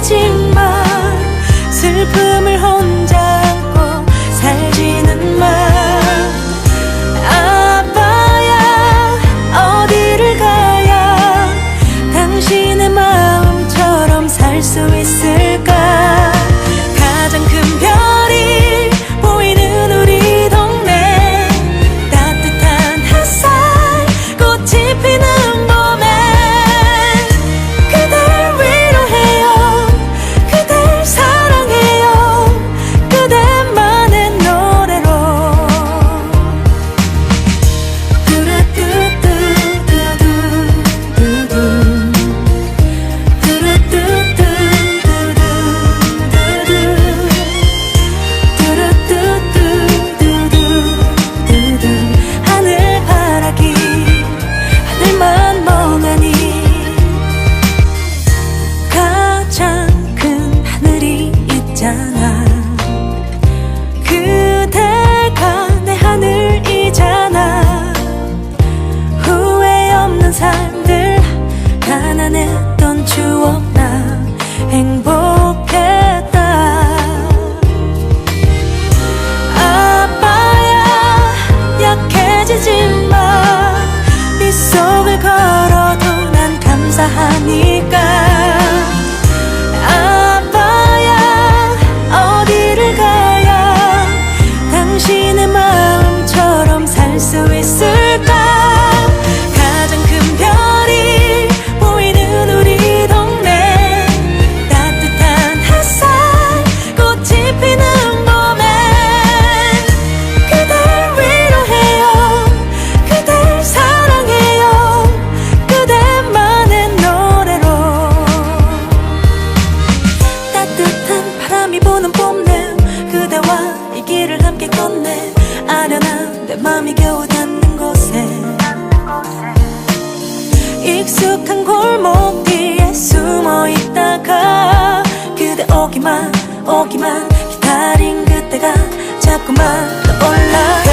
아프지만 슬픔을 혼자 안고 살지는 마. 아빠야 어디를 가야 당신의 마음처럼 살 수 있을까? 익숙한 골목 뒤에 숨어 있다가 그대 오기만 오기만 기다린 그때가 자꾸만 떠올라.